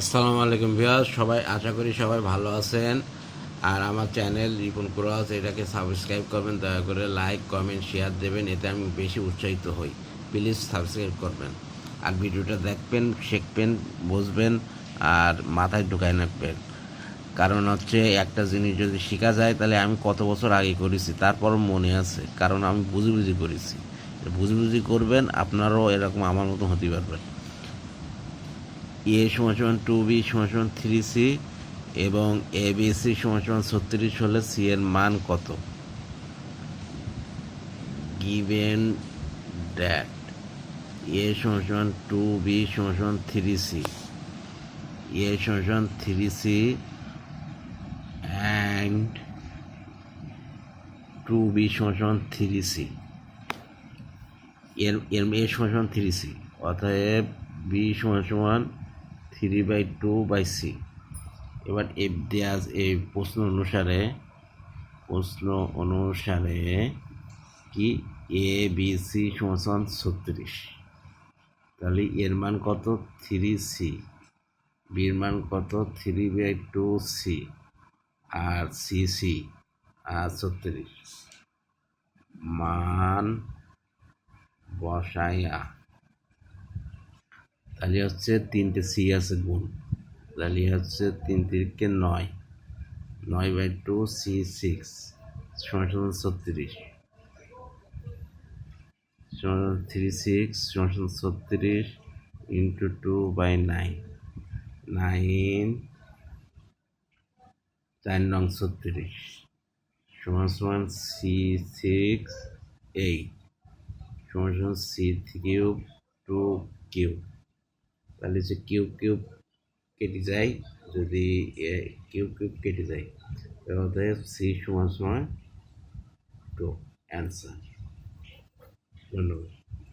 আসসালামু আলাইকুম ভিউয়ার সবাই আশা করি সবাই ভালো আছেন। আর আমার চ্যানেল রিপন ক্রস, এটাকে সাবস্ক্রাইব করবেন, দয়া করে লাইক, কমেন্ট, শেয়ার দেবেন, এতে আমি বেশি উৎসাহিত হই। প্লিজ সাবস্ক্রাইব করবেন। আর ভিডিওটা দেখবেন, শিখবেন, বুঝবেন, আর মাথায় ঢুকায় রাখবেন। কারণ হচ্ছে, একটা জিনিস যদি শেখা যায়, তাহলে আমি কত বছর আগে করেছি তারপর মনে আছে। কারণ আমি বুঝি বুঝি করেছি। বুঝি বুঝি করবেন, আপনারাও এরকম আমার মতো হতে পারবেন এ সমান টু বি সমান থ্রি সি এবং এ বি সি সমান ছত্রিশ হলে সি এর মান কত? গিভেন দ্যাট এ সমান টু বি সমান থ্রি সি এ সমান three C and two B সমান থ্রি সি এর এর, এ সমান থ্রি সি অতএব বি সমান three by two by C. এবার এফ দেওয়া এই প্রশ্ন অনুসারে প্রশ্ন অনুসারে কি? এ, বি, সি সমান ছত্রিশ। তাহলে এর মান কত? Three C. বির মান কত? Three by two C. R C C, আর ছত্রিশ। মান বসাইয়া তাহলে হচ্ছে তিনটে সি আছে গুণ। তাহলে হচ্ছে তিন তিরিকে নয়। নয় বাই টু সি সিক্স সমান ছত্রিশ। থ্রি সিক্স সমান ছত্রিশ into two by nine nine চার নং ছত্রিশ। সমান সমান সি সিক্স এইট সমান সমান সি কিউব টু কিউব তাহলে হচ্ছে কিউব কিউব কেটে যায় যদি কিউব কিউব কেটে যায় তাহলে সি সমান সমান টু অ্যান্সার ধন্যবাদ